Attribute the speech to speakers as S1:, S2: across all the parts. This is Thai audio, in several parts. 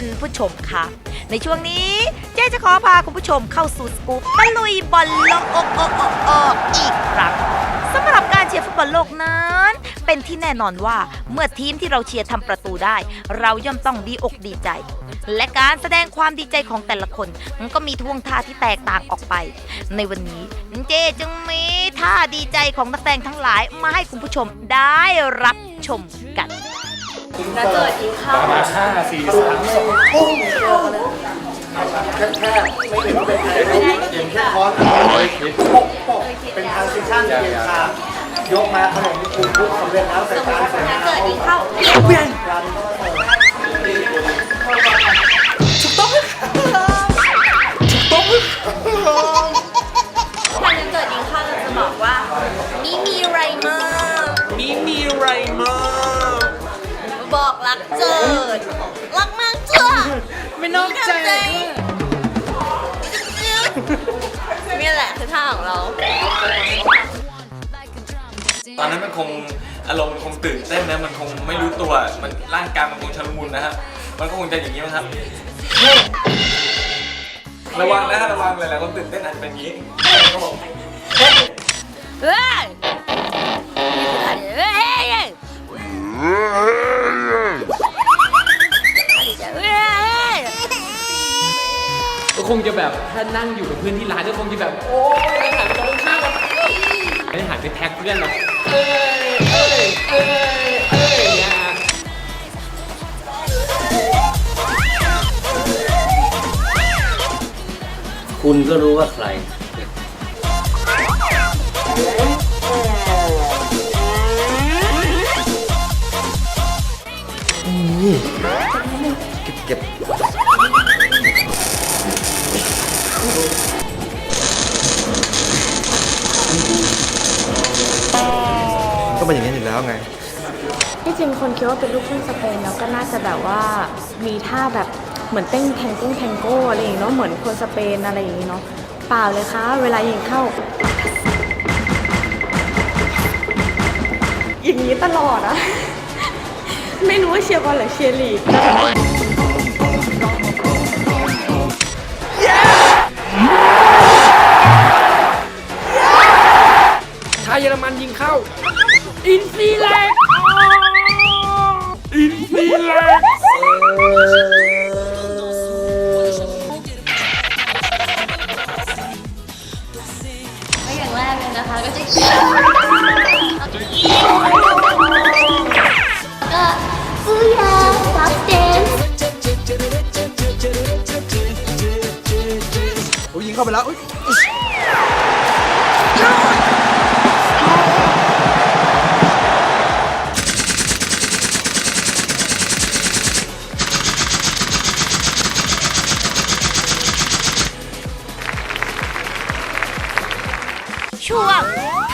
S1: คุณผู้ชมค่ะ ในช่วงนี้เจ๊จะขอพาคุณผู้ชมเข้าสู่สกู๊ปตะลุยบอลโลกอกอกอกอกอีกครั้งสำหรับการเชียร์ฟุตบอลโลกนั้น เป็นที่แน่นอนว่าเมื่อทีมที่เราเชียร์ทำประตูได้ เราย่อมต้องดีอกดีใจ และการแสดงความดีใจของแต่ละคนมันก็มีท่วงท่าที่แตกต่างออกไป ในวันนี้เจจึงมีท่าดีใจของนักแสดงทั้งหลายมาให้คุณผู้ชมได้รับชมกัน
S2: จะเกิดกินข้าว
S3: มาห้าสี่สามสอง
S4: แค่แค่ไม่เห็นว่าเป็นใครเห็นแค่คอนปกปกเป็นทางซิชั่นเพียงทายกมาขนมคุณทุกสำเร็จแล้วใส่จานใส่
S2: จะ
S4: น้ำ
S2: เกิดกินข้าว
S4: เปลี่ยน
S2: บอกรักเจิด รักมากเจ้า
S3: ไม่นอกใจ
S2: นี่แหละคือท่าของเรา
S3: ตอนนั้นมันคงอารมณ์คงตื่นเต้นนะมันคงไม่รู้ตัว มันร่างกายมันคงชลมุนนะฮะ มันก็คงจะอย่างนี้มั้งครับ ระวังนะฮะระวังเลยแหละคนตื่นเต้นอาจจะเป็นอย่างนี้ก็บอก
S2: เฮ้ยเฮ้ยเฮ้ย
S5: คงจะแบบถ้านั่งอยู่กับเพื่อนที่ร้านก็คงจะแบบ โอ้ยหันไปตรงข้ามกันไม่หันไปแท็กเพื่อนหรอกเอ้ยเอ้ยเอ้ยเอ้ยเนี่ย
S6: คุณก็รู้ว่าใคร
S4: เก็บก็ เป็นอย่างนี้อยู่แล้วไง
S7: ที่จริงคนคิดว่าเป็นลูกครึ่งสเปนแล้วก็น่าจะแบบว่ามีท่าแบบเหมือนเต้นแทงกุ้งแทงโก้อะไรอย่างเงี้ยเนาะเหมือนคนสเปนอะไรอย่างงี้เนาะเปล่าเลยค่ะเวลายิงเข้า อย่างนี้ตลอดอะ ไม่รู้ว่าเชียร์บอลหรือเชียร์ลีก
S5: ถ้าเยอรมันยิงเข้า อินซีแลกอินซีแลก
S2: ก็อย่างแรกเลยนะคะก็จะก็ฟูยาซับเดน
S4: โอ้ยยิงเข้าไปแล้ว
S1: ช่วง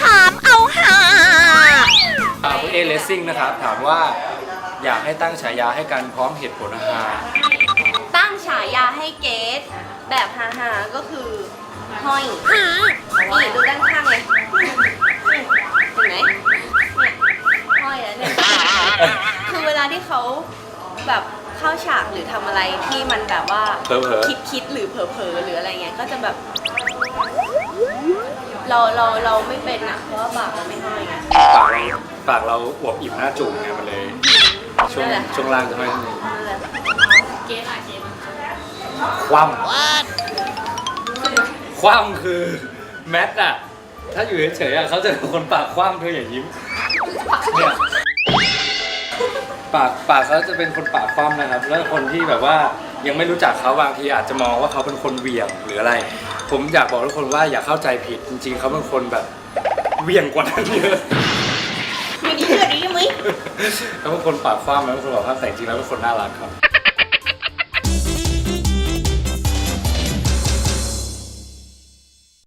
S1: ถามเอาหา
S3: อ่าคุณเอเลสซิ่งนะครับ ถามว่าอยากให้ตั้งฉายาให้กันพร้อมเหตุผลนะฮะ
S2: ตั้งฉายาให้เกดแบบฮาๆก็คือห้อยนี่ดูด้านข้างเลยเห็นไหมเนี่ยห้อยแล้วเนี่ยคือเวลาที่เขาแบบเข้าฉากหรือทำอะไรที่มันแบบว่า
S3: เผลอๆ
S2: คิดคิดๆหรือเผลอๆหรืออะไรเงี้ยก็จะแบบ เราเราเราไม่เป็นอะเพราะว่าปากเราไม่ห้อยไง
S3: ปากเราปากเราอวบอิ่มหน้าจุ่มไงมันเลยช่วง
S2: นั่นแหละ
S3: ช่วงล่างจะไม่
S2: นั่นแหละ
S3: คว่ำคว่ำคือแมทอะถ้าอยู่เฉยๆอะเขาจะเป็นคนปากคว่ำเธออย่ายิ้มเนี่ยปากปากเขาจะเป็นคนปากคว่ำนะครับ แล้วคนที่แบบว่า ยังไม่รู้จักเขาบางทีอาจจะมองว่าเขาเป็นคนเหวี่ยงหรืออะไร ผมอยากบอกทุกคนว่าอย่าเข้าใจผิดจริง ๆเขาเป็นคนแบบเหวี่ยงกว่านั้นเยอะ
S2: มีดีเชื่อดีไหม
S3: เขาเป็นคนปากคว่ำแล้วเป็นคนปากคว่ำแต่จริงๆแล้วเป็นคนน่ารักครับ